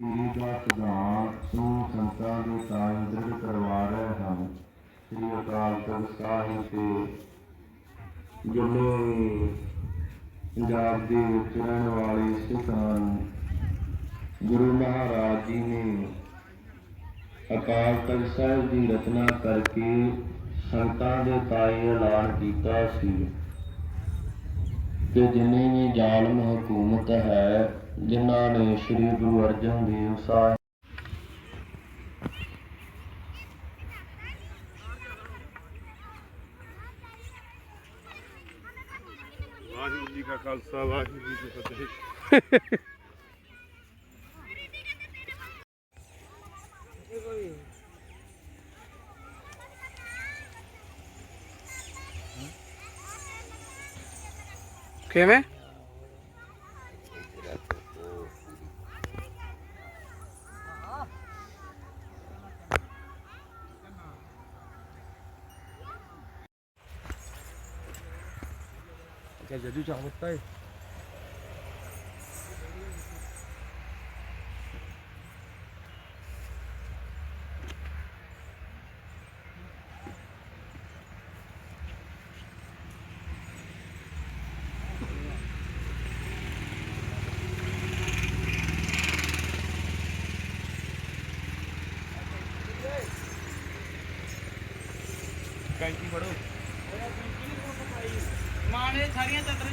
ਪੀੜੀ ਦਾ ਸਿਧਾਂਤ ਸਮੂਹ ਸੰਤਾਂ ਦੇ ਕਾਇਮ ਦ੍ਰਿੜ ਕਰਵਾ ਰਹੇ ਹਨ। ਸ੍ਰੀ ਅਕਾਲ ਤਖਤ ਸਾਹਿਬ ਤੇ ਜਿੰਨੇ ਪੰਜਾਬ ਦੇ ਵਿੱਚ ਰਹਿਣ ਵਾਲੇ ਸਿੱਖ ਹਨ ਗੁਰੂ ਮਹਾਰਾਜ ਜੀ ਨੇ ਅਕਾਲ ਤਖਤ ਸਾਹਿਬ ਦੀ ਰਚਨਾ ਕਰਕੇ ਸੰਤਾਂ ਦੇ ਤਾਈ ਐਲਾਨ ਕੀਤਾ ਸੀ। ਕਿ ਜਿੰਨੀ ਵੀ ਜ਼ਾਲਮ ਹਕੂਮਤ ਹੈ, ਜਿਨ੍ਹਾਂ ਨੇ ਸ੍ਰੀ ਗੁਰੂ ਅਰਜਨ ਦੇਵ ਸਾਹਿਬ ਵਾਹਿਗੁਰੂ ਜੀ ਕਾ ਖਾਲਸਾ, ਵਾਹਿਗੁਰੂ ਜੀ ਕੀ ਫਤਿਹ। Kemi? Ok, j'ai dû t'en. ਕੈਂਚੀ ਫੜੋ। ਮਾਣੇ ਸਾਰੀਆਂ ਚਾਦਰਾਂ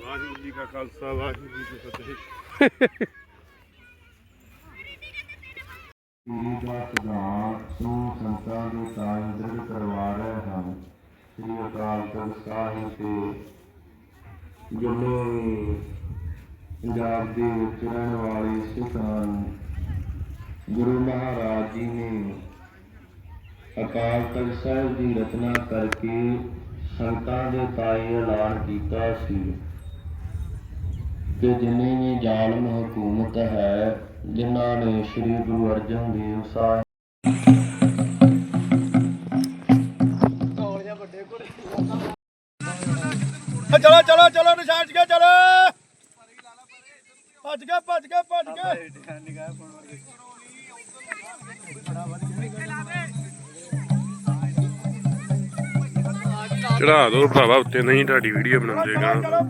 ਵਾਹਿਗੁਰੂ ਜੀ ਕਾ ਖਾਲਸਾ, ਵਾਹਿਗੁਰੂ ਜੀ ਕੀ ਫਤਿਹ। ਪੀੜੀ ਦਾ ਸਿਧਾਂਤ ਸਮੂਹ ਸੰਤਾਂ ਦੇ ਕਾਇਮ ਦ੍ਰਿੜ ਕਰਵਾ ਰਹੇ ਹਨ। ਸ੍ਰੀ ਅਕਾਲ ਤਖਤ ਸਾਹਿਬ ਤੇ ਜਿੰਨੇ ਪੰਜਾਬ ਦੇ ਵਿੱਚ ਰਹਿਣ ਵਾਲੇ ਸਿੱਖ ਹਨ ਗੁਰੂ ਮਹਾਰਾਜ ਜੀ ਨੇ ਅਕਾਲ ਤਖਤ ਸਾਹਿਬ ਦੀ ਰਚਨਾ ਕਰਕੇ ਸੰਤਾਂ ਦੇ ਤਾਈ ਐਲਾਨ ਕੀਤਾ ਸੀ ਕਿ ਜਿੰਨੀ ਵੀ ਜ਼ਾਲਮ ਹਕੂਮਤ ਹੈ, ਜਿਨ੍ਹਾਂ ਨੇ ਸ੍ਰੀ ਗੁਰੂ ਅਰਜਨ ਦੇਵ ਸਾਹਿਬ ਚਲੋ ਚਲੋ ਚਲੋ, ਨਿਸ਼ਾਨ ਕੇ ਚਲੋ। ਭੱਜ ਗਿਆ ਭੱਜ ਗਿਆ ਭੱਜ ਗਿਆ। ਚੜਾ ਦੋ ਭਰਾਵਾ ਉੱਤੇ ਨਹੀਂ ਤੁਹਾਡੀ ਵੀਡੀਓ ਬਣਾਉਂਦੇ ਗਾ।